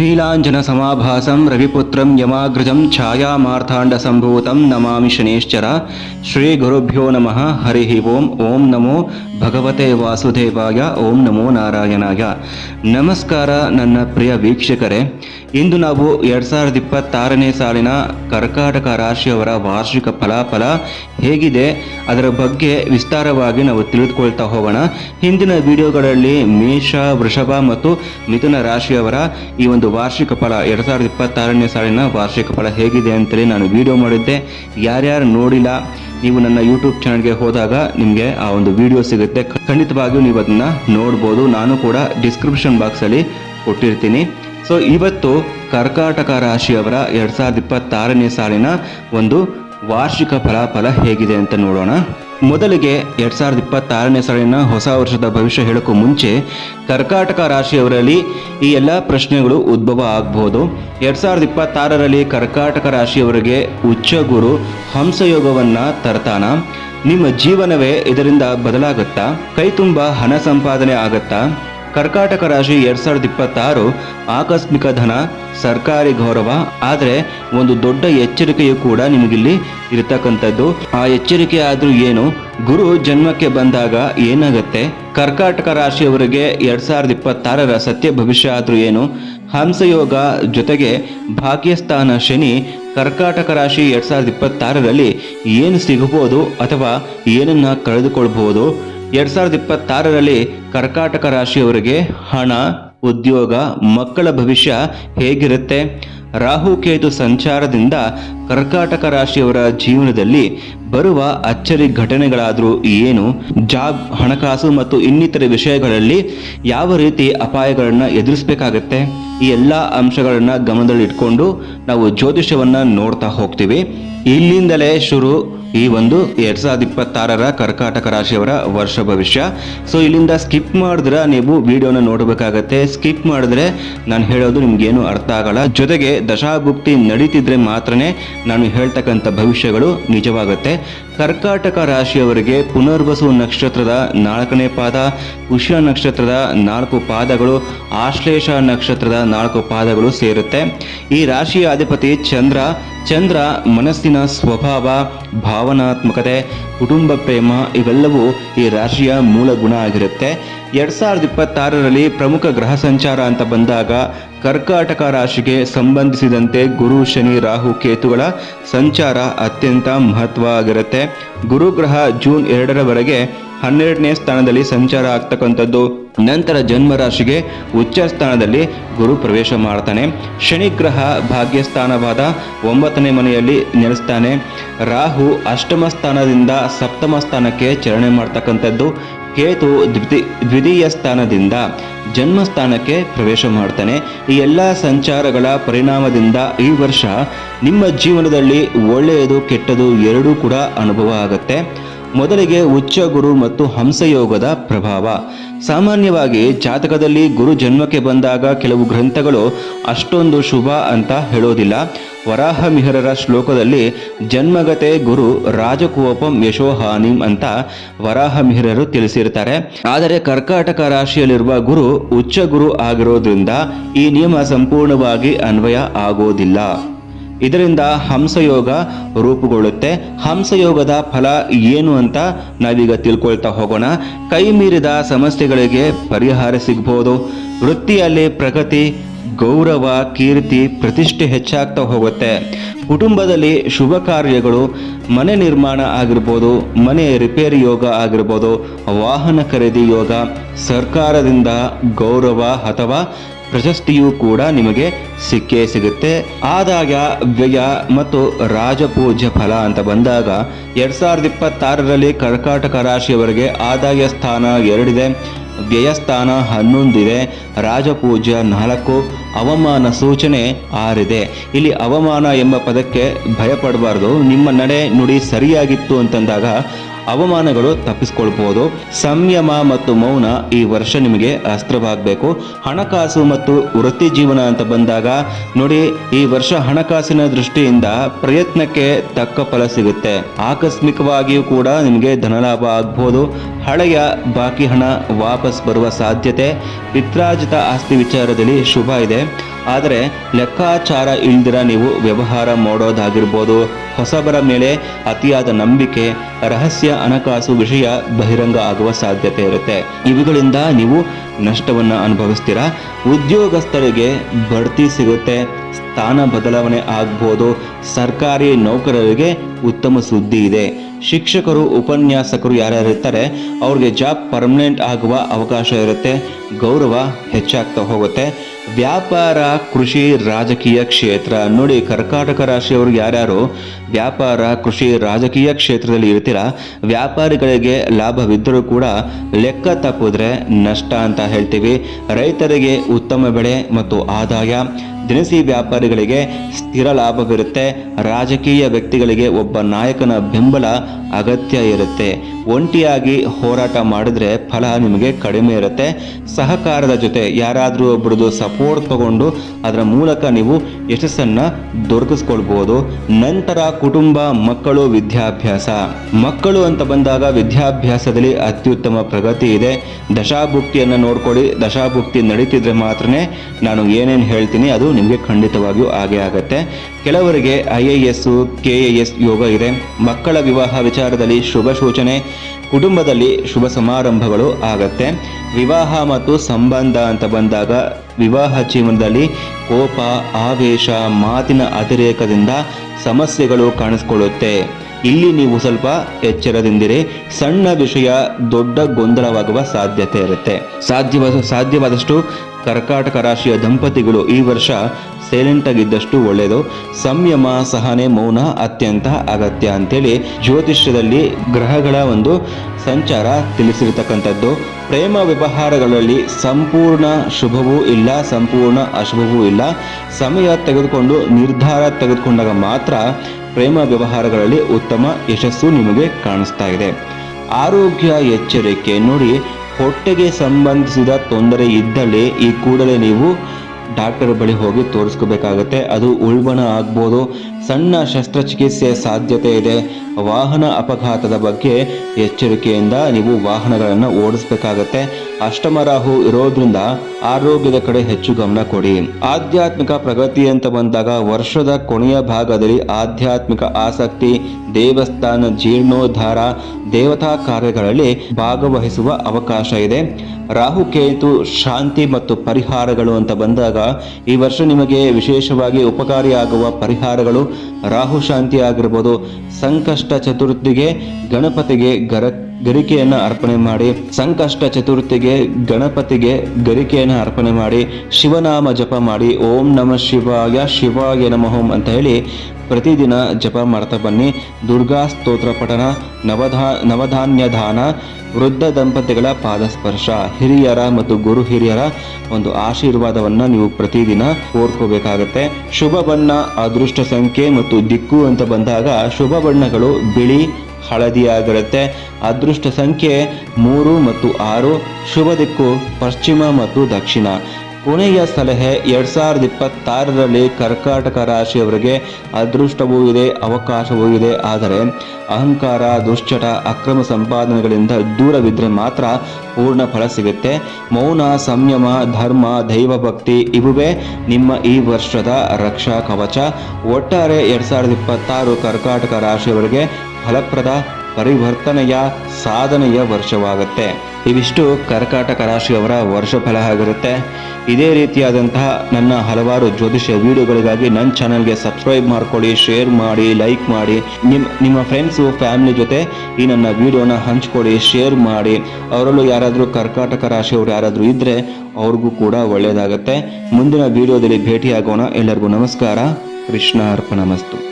நீ ನೀಲಾಂಜನಸಮಾಭಾಸಂ ರವಿಪುತ್ರಂ ಯಮಾಗ್ರಜಂ ಛಾಯಾಮಾರ್ಥಾಂಡಸಂಭೂತಂ ನಮಾಮಿ ಶನೇಶ್ಚರ ಶ್ರೀ ಗುರುಭ್ಯೋ ನಮಃ ಹರಿ ಓಂ ಓಂ ನಮೋ ಭಗವತೆ ವಾಸುದೇವಾಯ ಓಂ ನಮೋ ನಾರಾಯಣಾಯ ನಮಸ್ಕಾರ ನನ್ನ ಪ್ರಿಯ ವೀಕ್ಷಕರೇ, ಇಂದು ನಾವು ಎರಡು ಸಾವಿರದ ಇಪ್ಪತ್ತಾರನೇ ಸಾಲಿನ ಕರ್ಕಾಟಕ ರಾಶಿಯವರ ವಾರ್ಷಿಕ ಫಲಾಫಲ ಹೇಗಿದೆ, ಅದರ ಬಗ್ಗೆ ವಿಸ್ತಾರವಾಗಿ ನಾವು ತಿಳಿದುಕೊಳ್ತಾ ಹೋಗೋಣ. ಹಿಂದಿನ ವಿಡಿಯೋಗಳಲ್ಲಿ ಮೇಷ, ವೃಷಭ ಮತ್ತು ಮಿಥುನ ರಾಶಿಯವರ ಈ ಒಂದು ವಾರ್ಷಿಕ ಫಲ? ಎರಡು ಸಾವಿರದ ಇಪ್ಪತ್ತಾರನೇ ಸಾಲಿನ ವಾರ್ಷಿಕ ಫಲ ಹೇಗಿದೆ ಅಂತೇಳಿ ನಾನು ವಿಡಿಯೋ ಮಾಡಿದ್ದೆ. ಯಾರ್ಯಾರು ನೋಡಿಲ್ಲ, ನೀವು ನನ್ನ ಯೂಟ್ಯೂಬ್ ಚಾನಲ್ಗೆ ಹೋದಾಗ ನಿಮಗೆ ಆ ಒಂದು ವಿಡಿಯೋ ಸಿಗುತ್ತೆ. ಖಂಡಿತವಾಗಿಯೂ ನೀವು ಅದನ್ನು ನೋಡ್ಬೋದು. ನಾನು ಕೂಡ ಡಿಸ್ಕ್ರಿಪ್ಷನ್ ಬಾಕ್ಸಲ್ಲಿ ಕೊಟ್ಟಿರ್ತೀನಿ. ಸೊ ಇವತ್ತು ಕರ್ಕಾಟಕ ರಾಶಿಯವರ ಎರಡು ಸಾವಿರದ ಇಪ್ಪತ್ತಾರನೇ ಸಾಲಿನ ಒಂದು ವಾರ್ಷಿಕ ಫಲಾಫಲ ಹೇಗಿದೆ ಅಂತ ನೋಡೋಣ. ಮೊದಲಿಗೆ ಎರಡು ಸಾವಿರದ ಇಪ್ಪತ್ತಾರನೇ ಸಾಲಿನ ಹೊಸ ವರ್ಷದ ಭವಿಷ್ಯ ಹೇಳೋಕ್ಕೂ ಮುಂಚೆ ಕರ್ಕಾಟಕ ರಾಶಿಯವರಲ್ಲಿ ಈ ಎಲ್ಲ ಪ್ರಶ್ನೆಗಳು ಉದ್ಭವ ಆಗ್ಬೋದು. ಎರಡು ಸಾವಿರದ ಇಪ್ಪತ್ತಾರರಲ್ಲಿ ಕರ್ಕಾಟಕ ರಾಶಿಯವರಿಗೆ ಉಚ್ಚ ಗುರು ಹಂಸಯೋಗವನ್ನು ತರ್ತಾನ. ನಿಮ್ಮ ಜೀವನವೇ ಇದರಿಂದ ಬದಲಾಗುತ್ತಾ? ಕೈ ತುಂಬ ಹಣ ಸಂಪಾದನೆ ಆಗತ್ತಾ? ಕರ್ಕಾಟಕ ರಾಶಿ ಎರಡ್ ಸಾವಿರದ ಇಪ್ಪತ್ತಾರು, ಆಕಸ್ಮಿಕ ಧನ, ಸರ್ಕಾರಿ ಗೌರವ, ಆದರೆ ಒಂದು ದೊಡ್ಡ ಎಚ್ಚರಿಕೆಯು ಕೂಡ ನಿಮಗಿಲ್ಲಿ ಇರತಕ್ಕಂಥದ್ದು. ಆ ಎಚ್ಚರಿಕೆ ಆದರೂ ಏನು? ಗುರು ಜನ್ಮಕ್ಕೆ ಬಂದಾಗ ಏನಾಗುತ್ತೆ? ಕರ್ಕಾಟಕ ರಾಶಿಯವರಿಗೆ ಎರಡ್ ಸಾವಿರದ ಇಪ್ಪತ್ತಾರರ ಸತ್ಯ ಭವಿಷ್ಯ ಆದರೂ ಏನು? ಹಂಸಯೋಗ ಜೊತೆಗೆ ಭಾಗ್ಯಸ್ಥಾನ ಶನಿ ಕರ್ಕಾಟಕ ರಾಶಿ ಎರಡ್ ಸಾವಿರದ ಇಪ್ಪತ್ತಾರರಲ್ಲಿ ಏನು ಸಿಗಬಹುದು ಅಥವಾ ಏನನ್ನ ಕಳೆದುಕೊಳ್ಬಹುದು? ಎರಡ್ ಸಾವಿರದ ಇಪ್ಪತ್ತಾರರಲ್ಲಿ ಕರ್ಕಾಟಕ ರಾಶಿಯವರಿಗೆ ಹಣ, ಉದ್ಯೋಗ, ಮಕ್ಕಳ ಭವಿಷ್ಯ ಹೇಗಿರುತ್ತೆ? ರಾಹು ಕೇತು ಸಂಚಾರದಿಂದ ಕರ್ಕಾಟಕ ರಾಶಿಯವರ ಜೀವನದಲ್ಲಿ ಬರುವ ಅಚ್ಚರಿ ಘಟನೆಗಳಾದರೂ ಏನು? ಜಾಬ್, ಹಣಕಾಸು ಮತ್ತು ಇನ್ನಿತರ ವಿಷಯಗಳಲ್ಲಿ ಯಾವ ರೀತಿ ಅಪಾಯಗಳನ್ನು ಎದುರಿಸಬೇಕಾಗತ್ತೆ? ಈ ಎಲ್ಲ ಅಂಶಗಳನ್ನು ಗಮನದಲ್ಲಿಟ್ಕೊಂಡು ನಾವು ಜ್ಯೋತಿಷ್ಯವನ್ನು ನೋಡ್ತಾ ಹೋಗ್ತೀವಿ. ಇಲ್ಲಿಂದಲೇ ಶುರು. ಈ ಒಂದು ಎರಡ್ ಸಾವಿರದ ಇಪ್ಪತ್ತಾರರ ಕರ್ಕಾಟಕ ರಾಶಿಯವರ ವರ್ಷ ಭವಿಷ್ಯ. ಸೊ ಇಲ್ಲಿಂದ ಸ್ಕಿಪ್ ಮಾಡಿದ್ರೆ ನೀವು ವಿಡಿಯೋನ ನೋಡಬೇಕಾಗತ್ತೆ. ಸ್ಕಿಪ್ ಮಾಡಿದ್ರೆ ನಾನು ಹೇಳೋದು ನಿಮ್ಗೇನು ಅರ್ಥ ಆಗಲ್ಲ. ಜೊತೆಗೆ ದಶಾಭುಕ್ತಿ ನಡೀತಿದ್ರೆ ಮಾತ್ರನೇ ನಾನು ಹೇಳ್ತಕ್ಕಂಥ ಭವಿಷ್ಯಗಳು ನಿಜವಾಗುತ್ತೆ. ಕರ್ಕಾಟಕ ರಾಶಿಯವರಿಗೆ ಪುನರ್ವಸು ನಕ್ಷತ್ರದ ನಾಲ್ಕನೇ ಪಾದ ಪುಷ್ಯ ನಕ್ಷತ್ರದ ನಾಲ್ಕು ಪಾದಗಳು, ಆಶ್ಲೇಷ ನಕ್ಷತ್ರದ ನಾಲ್ಕು ಪಾದಗಳು ಸೇರುತ್ತೆ. ಈ ರಾಶಿಯ ಅಧಿಪತಿ ಚಂದ್ರ ಚಂದ್ರ ಮನಸ್ಸಿನ ಸ್ವಭಾವ, ಭಾವನಾತ್ಮಕತೆ, ಕುಟುಂಬ ಪ್ರೇಮ ಇವೆಲ್ಲವೂ ಈ ರಾಶಿಯ ಮೂಲ ಗುಣ ಆಗಿರುತ್ತೆ. ಎರಡು ಸಾವಿರದ ಇಪ್ಪತ್ತಾರರಲ್ಲಿ ಪ್ರಮುಖ ಗ್ರಹ ಸಂಚಾರ ಅಂತ ಬಂದಾಗ ಕರ್ಕಾಟಕ ರಾಶಿಗೆ ಸಂಬಂಧಿಸಿದಂತೆ ಗುರು, ಶನಿ, ರಾಹು, ಕೇತುಗಳ ಸಂಚಾರ ಅತ್ಯಂತ ಮಹತ್ವ ಆಗಿರುತ್ತೆ ಗುರುಗ್ರಹ ಜೂನ್ ಎರಡರವರೆಗೆ ಹನ್ನೆರಡನೇ ಸ್ಥಾನದಲ್ಲಿ ಸಂಚಾರ ಆಗ್ತಕ್ಕಂಥದ್ದು. ನಂತರ ಜನ್ಮ ರಾಶಿಗೆ ಉಚ್ಚ ಸ್ಥಾನದಲ್ಲಿ ಗುರು ಪ್ರವೇಶ ಮಾಡ್ತಾನೆ. ಶನಿ ಗ್ರಹ ಭಾಗ್ಯಸ್ಥಾನವಾದ ಒಂಬತ್ತನೇ ಮನೆಯಲ್ಲಿ ನೆಲೆಸ್ತಾನೆ. ರಾಹು ಅಷ್ಟಮ ಸ್ಥಾನದಿಂದ ಸಪ್ತಮ ಸ್ಥಾನಕ್ಕೆ ಚಲನೆ ಮಾಡ್ತಕ್ಕಂಥದ್ದು. ಕೇತು ದ್ವಿತಿ, ದ್ವಿತೀಯ ಸ್ಥಾನದಿಂದ ಜನ್ಮಸ್ಥಾನಕ್ಕೆ ಪ್ರವೇಶ ಮಾಡ್ತಾನೆ. ಈ ಎಲ್ಲ ಸಂಚಾರಗಳ ಪರಿಣಾಮದಿಂದ ಈ ವರ್ಷ ನಿಮ್ಮ ಜೀವನದಲ್ಲಿ ಒಳ್ಳೆಯದು, ಕೆಟ್ಟದು ಎರಡೂ ಕೂಡ ಅನುಭವ ಆಗುತ್ತೆ. ಮೊದಲಿಗೆ ಉಚ್ಚ ಗುರು ಮತ್ತು ಹಂಸಯೋಗದ ಪ್ರಭಾವ. ಸಾಮಾನ್ಯವಾಗಿ ಜಾತಕದಲ್ಲಿ ಗುರು ಜನ್ಮಕ್ಕೆ ಬಂದಾಗ ಕೆಲವು ಗ್ರಂಥಗಳು ಅಷ್ಟೊಂದು ಶುಭ ಅಂತ ಹೇಳೋದಿಲ್ಲ. ವರಾಹ ಮಿಹರರ ಶ್ಲೋಕದಲ್ಲಿ ಜನ್ಮಗತೆ ಗುರು ರಾಜಕೋಪಂ ಯಶೋಹಾನಿಂ ಅಂತ ವರಾಹ ಮಿಹರರು ತಿಳಿಸಿರ್ತಾರೆ. ಆದರೆ ಕರ್ಕಾಟಕ ರಾಶಿಯಲ್ಲಿರುವ ಗುರು ಉಚ್ಚ ಗುರು ಆಗಿರೋದ್ರಿಂದ ಈ ನಿಯಮ ಸಂಪೂರ್ಣವಾಗಿ ಅನ್ವಯ ಆಗೋದಿಲ್ಲ. ಇದರಿಂದ ಹಂಸಯೋಗ ರೂಪುಗೊಳ್ಳುತ್ತೆ. ಹಂಸಯೋಗದ ಫಲ ಏನು ಅಂತ ನಾವೀಗ ತಿಳ್ಕೊಳ್ತಾ ಹೋಗೋಣ. ಕೈ ಮೀರಿದ ಸಮಸ್ಯೆಗಳಿಗೆ ಪರಿಹಾರ ಸಿಗ್ಬೋದು. ವೃತ್ತಿಯಲ್ಲಿ ಪ್ರಗತಿ, ಗೌರವ, ಕೀರ್ತಿ, ಪ್ರತಿಷ್ಠೆ ಹೆಚ್ಚಾಗ್ತಾ ಹೋಗುತ್ತೆ. ಕುಟುಂಬದಲ್ಲಿ ಶುಭ ಕಾರ್ಯಗಳು, ಮನೆ ನಿರ್ಮಾಣ ಆಗಿರ್ಬೋದು, ಮನೆ ರಿಪೇರಿ ಯೋಗ ಆಗಿರ್ಬೋದು, ವಾಹನ ಖರೀದಿ ಯೋಗ, ಸರ್ಕಾರದಿಂದ ಗೌರವ ಅಥವಾ ಪ್ರಶಸ್ತಿಯೂ ಕೂಡ ನಿಮಗೆ ಸಿಕ್ಕೇ ಸಿಗುತ್ತೆ. ಆದಾಯ ವ್ಯಯ ಮತ್ತು ರಾಜಪೂಜ್ಯ ಫಲ ಅಂತ ಬಂದಾಗ ಎರಡ್ ಸಾವಿರದ ಇಪ್ಪತ್ತಾರರಲ್ಲಿ ಕರ್ಕಾಟಕ ರಾಶಿಯವರಿಗೆ ಆದಾಯ ಸ್ಥಾನ ಎರಡಿದೆ. ವ್ಯಯಸ್ಥಾನ ಹನ್ನೊಂದಿದೆ. ರಾಜಪೂಜ್ಯ ನಾಲ್ಕು, ಅವಮಾನ ಸೂಚನೆ ಆರಿದೆ. ಇಲ್ಲಿ ಅವಮಾನ ಎಂಬ ಪದಕ್ಕೆ ಭಯಪಡಬಾರ್ದು. ನಿಮ್ಮ ನಡೆ ನುಡಿ ಸರಿಯಾಗಿತ್ತು ಅಂತಂದಾಗ ಅವಮಾನಗಳು ತಪ್ಪಿಸ್ಕೊಳ್ಬೋದು. ಸಂಯಮ ಮತ್ತು ಮೌನ ಈ ವರ್ಷ ನಿಮಗೆ ಅಸ್ತ್ರವಾಗಬೇಕು. ಹಣಕಾಸು ಮತ್ತು ವೃತ್ತಿ ಜೀವನ ಅಂತ ಬಂದಾಗ, ನೋಡಿ, ಈ ವರ್ಷ ಹಣಕಾಸಿನ ದೃಷ್ಟಿಯಿಂದ ಪ್ರಯತ್ನಕ್ಕೆ ತಕ್ಕ ಫಲ ಸಿಗುತ್ತೆ. ಆಕಸ್ಮಿಕವಾಗಿಯೂ ಕೂಡ ನಿಮಗೆ ಧನಲಾಭ ಆಗ್ಬೋದು. ಹಳೆಯ ಬಾಕಿ ಹಣ ವಾಪಸ್ ಬರುವ ಸಾಧ್ಯತೆ. ಪಿತ್ರಾಜಿತ ಆಸ್ತಿ ವಿಚಾರದಲ್ಲಿ ಶುಭ ಇದೆ. ಆದರೆ ಲೆಕ್ಕಾಚಾರ ಇಲ್ದಿರ ನೀವು ವ್ಯವಹಾರ ಮಾಡೋದಾಗಿರ್ಬೋದು. ಹೊಸಬರ ಮೇಲೆ ಅತಿಯಾದ ನಂಬಿಕೆ, ರಹಸ್ಯ ಹಣಕಾಸು ವಿಷಯ ಬಹಿರಂಗ ಆಗುವ ಸಾಧ್ಯತೆ ಇರುತ್ತೆ. ಇವುಗಳಿಂದ ನೀವು ನಷ್ಟವನ್ನು ಅನುಭವಿಸ್ತೀರಾ? ಉದ್ಯೋಗಸ್ಥರಿಗೆ ಬಡ್ತಿ ಸಿಗುತ್ತೆ. ಸ್ಥಾನ ಬದಲಾವಣೆ ಆಗ್ಬೋದು. ಸರ್ಕಾರಿ ನೌಕರರಿಗೆ ಉತ್ತಮ ಸುದ್ದಿ ಇದೆ. ಶಿಕ್ಷಕರು, ಉಪನ್ಯಾಸಕರು ಯಾರ್ಯಾರು ಇರ್ತಾರೆ ಅವ್ರಿಗೆ ಜಾಬ್ ಪರ್ಮನೆಂಟ್ ಆಗುವ ಅವಕಾಶ ಇರುತ್ತೆ. ಗೌರವ ಹೆಚ್ಚಾಗ್ತಾ ಹೋಗುತ್ತೆ. ವ್ಯಾಪಾರ, ಕೃಷಿ, ರಾಜಕೀಯ ಕ್ಷೇತ್ರ. ನೋಡಿ ಕರ್ನಾಟಕ ರಾಶಿಯವರು ಯಾರ್ಯಾರು? ವ್ಯಾಪಾರ, ಕೃಷಿ, ರಾಜಕೀಯ ಕ್ಷೇತ್ರದಲ್ಲಿ ಇರ್ತೀರ? ವ್ಯಾಪಾರಿಗಳಿಗೆ ಲಾಭವಿದ್ದರೂ ಕೂಡ ಲೆಕ್ಕ ತಪ್ಪಿದ್ರೆ ನಷ್ಟ ಅಂತ ಹೇಳ್ತೀವಿ. ರೈತರಿಗೆ ಉತ್ತಮ ಬೆಳೆ ಮತ್ತು ಆದಾಯ. ದಿನಸಿ ವ್ಯಾಪಾರಿಗಳಿಗೆ ಸ್ಥಿರ ಲಾಭವಿರುತ್ತೆ. ರಾಜಕೀಯ ವ್ಯಕ್ತಿಗಳಿಗೆ ಒಬ್ಬ ನಾಯಕನ ಬೆಂಬಲ ಅಗತ್ಯ ಇರುತ್ತೆ. ಒಂಟಿಯಾಗಿ ಹೋರಾಟ ಮಾಡಿದ್ರೆ ಫಲ ನಿಮಗೆ ಕಡಿಮೆ ಇರುತ್ತೆ. ಸಹಕಾರದ ಜೊತೆ ಯಾರಾದರೂ ಒಬ್ಬರದು ಸಪೋರ್ಟ್ ತಗೊಂಡು ಅದರ ಮೂಲಕ ನೀವು ಯಶಸ್ಸನ್ನು ದೊರಕಿಸ್ಕೊಳ್ಬೋದು. ನಂತರ ಕುಟುಂಬ, ಮಕ್ಕಳು, ವಿದ್ಯಾಭ್ಯಾಸ. ಮಕ್ಕಳು ಅಂತ ಬಂದಾಗ ವಿದ್ಯಾಭ್ಯಾಸದಲ್ಲಿ ಅತ್ಯುತ್ತಮ ಪ್ರಗತಿ ಇದೆ. ದಶಾಭುಕ್ತಿಯನ್ನು ನೋಡ್ಕೊಳ್ಳಿ. ದಶಾಭುಕ್ತಿ ನಡೀತಿದ್ರೆ ಮಾತ್ರ ನಾನು ಏನೇನು ಹೇಳ್ತೀನಿ ಅದು ನಿಮಗೆ ಖಂಡಿತವಾಗಿಯೂ ಆಗೇ ಆಗುತ್ತೆ. ಕೆಲವರಿಗೆ I A S, K A S ಯೋಗ ಇದೆ. ಮಕ್ಕಳ ವಿವಾಹ ವಿಚಾರದಲ್ಲಿ ಶುಭ ಸೂಚನೆ. ಕುಟುಂಬದಲ್ಲಿ ಶುಭ ಸಮಾರಂಭಗಳು ಆಗತ್ತೆ. ವಿವಾಹ ಮತ್ತು ಸಂಬಂಧ ಅಂತ ಬಂದಾಗ ವಿವಾಹ ಜೀವನದಲ್ಲಿ ಕೋಪ, ಆವೇಶ, ಮಾತಿನ ಅತಿರೇಕದಿಂದ ಸಮಸ್ಯೆಗಳು ಕಾಣಿಸ್ಕೊಳ್ಳುತ್ತೆ. ಇಲ್ಲಿ ನೀವು ಸ್ವಲ್ಪ ಎಚ್ಚರದಿಂದಿರಿ. ಸಣ್ಣ ವಿಷಯ ದೊಡ್ಡ ಗೊಂದಲವಾಗುವ ಸಾಧ್ಯತೆ ಇರುತ್ತೆ. ಸಾಧ್ಯವಾದ ಸಾಧ್ಯವಾದಷ್ಟು ಕರ್ಕಾಟಕ ರಾಶಿಯ ದಂಪತಿಗಳು ಈ ವರ್ಷ ಸೈಲೆಂಟ್ ಆಗಿದ್ದಷ್ಟು ಒಳ್ಳೆಯದು. ಸಂಯಮ, ಸಹನೆ, ಮೌನ ಅತ್ಯಂತ ಅಗತ್ಯ ಅಂತೇಳಿ ಜ್ಯೋತಿಷ್ಯದಲ್ಲಿ ಗ್ರಹಗಳ ಒಂದು ಸಂಚಾರ ತಿಳಿಸಿರ್ತಕ್ಕಂಥದ್ದು. ಪ್ರೇಮ ವ್ಯವಹಾರಗಳಲ್ಲಿ ಸಂಪೂರ್ಣ ಶುಭವೂ ಇಲ್ಲ, ಸಂಪೂರ್ಣ ಅಶುಭವೂ ಇಲ್ಲ. ಸಮಯ ತೆಗೆದುಕೊಂಡು, ನಿರ್ಧಾರ ತೆಗೆದುಕೊಂಡಾಗ ಮಾತ್ರ ಪ್ರೇಮ ವ್ಯವಹಾರಗಳಲ್ಲಿ ಉತ್ತಮ ಯಶಸ್ಸು ನಿಮಗೆ ಕಾಣಿಸ್ತಾ ಇದೆ. ಆರೋಗ್ಯ ಎಚ್ಚರಿಕೆ. ನೋಡಿ, ಹೊಟ್ಟೆಗೆ ಸಂಬಂಧಿಸಿದ ತೊಂದರೆ ಇದ್ದಲ್ಲಿ ಈ ಕೂಡಲೇ ನೀವು ಡಾಕ್ಟರ್ ಬಳಿ ಹೋಗಿ ತೋರಿಸ್ಕೋಬೇಕಾಗತ್ತೆ. ಅದು ಉಳ್ಬಣ ಆಗ್ಬೋದು. ಸಣ್ಣ ಶಸ್ತ್ರಚಿಕಿತ್ಸೆ ಸಾಧ್ಯತೆ ಇದೆ. ವಾಹನ ಅಪಘಾತದ ಬಗ್ಗೆ ಎಚ್ಚರಿಕೆಯಿಂದ ನೀವು ವಾಹನಗಳನ್ನು ಓಡಿಸ್ಬೇಕಾಗತ್ತೆ. ಅಷ್ಟಮರಾಹು ಇರೋದ್ರಿಂದ ಆರೋಗ್ಯದ ಕಡೆ ಹೆಚ್ಚು ಗಮನ ಕೊಡಿ. ಆಧ್ಯಾತ್ಮಿಕ ಪ್ರಗತಿ ಅಂತ ಬಂದಾಗ ವರ್ಷದ ಕೊನೆಯ ಭಾಗದಲ್ಲಿ ಆಧ್ಯಾತ್ಮಿಕ ಆಸಕ್ತಿ, ದೇವಸ್ಥಾನ, ಜೀರ್ಣೋದ್ಧಾರ, ದೇವತಾ ಕಾರ್ಯಗಳಲ್ಲಿ ಭಾಗವಹಿಸುವ ಅವಕಾಶ ಇದೆ. ರಾಹುಕೇತು ಶಾಂತಿ ಮತ್ತು ಪರಿಹಾರಗಳು ಅಂತ ಬಂದಾಗ ಈ ವರ್ಷ ನಿಮಗೆ ವಿಶೇಷವಾಗಿ ಉಪಕಾರಿಯಾಗುವ ಪರಿಹಾರಗಳು ರಾಹು ಶಾಂತಿ ಆಗಿರ್ಬೋದು ಸಂಕಷ್ಟ ಚತುರ್ಥಿಗೆ ಗಣಪತಿಗೆ ಗರ ಗರಿಕೆಯನ್ನು ಅರ್ಪಣೆ ಮಾಡಿ, ಸಂಕಷ್ಟ ಚತುರ್ಥಿಗೆ, ಗಣಪತಿಗೆ ಗರಿಕೆಯನ್ನು ಅರ್ಪಣೆ ಮಾಡಿ, ಶಿವನಾಮ ಜಪ ಮಾಡಿ, ಓಂ ನಮ ಶಿವಾಯ ಶಿವಾಯ ನಮಃ ಓಂ ಅಂತ ಹೇಳಿ ಪ್ರತಿದಿನ ಜಪ ಮಾಡ್ತಾ ಬನ್ನಿ. ದುರ್ಗಾ ಸ್ತೋತ್ರ ಪಠನ ನವಧಾ, ನವಧಾನ್ಯ ದಾನ, ವೃದ್ಧ ದಂಪತಿಗಳ ಪಾದಸ್ಪರ್ಶ, ಹಿರಿಯರ ಮತ್ತು ಗುರು ಹಿರಿಯರ ಒಂದು ಆಶೀರ್ವಾದವನ್ನು ನೀವು ಪ್ರತಿದಿನ ಕೋರ್ಕೋಬೇಕಾಗತ್ತೆ. ಶುಭ ಬಣ್ಣ, ಅದೃಷ್ಟ ಸಂಖ್ಯೆ ಮತ್ತು ದಿಕ್ಕು ಅಂತ ಬಂದಾಗ ಶುಭ ಬಣ್ಣಗಳು ಬಿಳಿ ಹಳದಿಯಾಗಿರುತ್ತೆ. ಅದೃಷ್ಟ ಸಂಖ್ಯೆ ಮೂರು ಮತ್ತು ಆರು, ಶುಭ ದಿಕ್ಕು ಪಶ್ಚಿಮ ಮತ್ತು ದಕ್ಷಿಣ. ಕೊನೆಯ ಸಲಹೆ ಎರಡ್ ಸಾವಿರದ ಇಪ್ಪತ್ತಾರರಲ್ಲಿ ಕರ್ಕಾಟಕ ರಾಶಿಯವರಿಗೆ ಅದೃಷ್ಟವೂ ಇದೆ, ಅವಕಾಶವೂ ಇದೆ. ಆದರೆ ಅಹಂಕಾರ, ದುಶ್ಚಟ, ಅಕ್ರಮ ಸಂಪಾದನೆಗಳಿಂದ ದೂರವಿದ್ದರೆ ಮಾತ್ರ ಪೂರ್ಣ ಫಲ ಸಿಗುತ್ತೆ. ಮೌನ, ಸಂಯಮ, ಧರ್ಮ, ದೈವ ಭಕ್ತಿ ಇವುವೇ ನಿಮ್ಮ ಈ ವರ್ಷದ ರಕ್ಷಾ ಕವಚ. ಒಟ್ಟಾರೆ ಎರಡ್ ಸಾವಿರದ ಇಪ್ಪತ್ತಾರು ಕರ್ಕಾಟಕ ರಾಶಿಯವರಿಗೆ ಫಲಪ್ರದ ಪರಿವರ್ತನೆಯ ಸಾಧನೆಯ ವರ್ಷವಾಗುತ್ತೆ. ಇವಿಷ್ಟು ಕರ್ಕಾಟಕ ರಾಶಿಯವರ ವರ್ಷ ಫಲ ಆಗಿರುತ್ತೆ. ಇದೇ ರೀತಿಯಾದಂತಹ ನನ್ನ ಹಲವಾರು ಜ್ಯೋತಿಷ್ಯ ವಿಡಿಯೋಗಳಿಗಾಗಿ ನನ್ನ ಚಾನಲ್ಗೆ ಸಬ್ಸ್ಕ್ರೈಬ್ ಮಾಡ್ಕೊಳ್ಳಿ, ಶೇರ್ ಮಾಡಿ, ಲೈಕ್ ಮಾಡಿ. ನಿಮ್ಮ ನಿಮ್ಮ ಫ್ರೆಂಡ್ಸು ಫ್ಯಾಮಿಲಿ ಜೊತೆ ಈ ನನ್ನ ವಿಡಿಯೋನ ಹಂಚ್ಕೊಳ್ಳಿ, ಶೇರ್ ಮಾಡಿ. ಅವರಲ್ಲೂ ಯಾರಾದರೂ ಕರ್ಕಾಟಕ ರಾಶಿಯವರು ಯಾರಾದರೂ ಇದ್ದರೆ ಅವ್ರಿಗೂ ಕೂಡ ಒಳ್ಳೆಯದಾಗುತ್ತೆ ಮುಂದಿನ ವಿಡಿಯೋದಲ್ಲಿ ಭೇಟಿಯಾಗೋಣ. ಎಲ್ಲರಿಗೂ ನಮಸ್ಕಾರ. ಕೃಷ್ಣ ಅರ್ಪಣಮಸ್ತು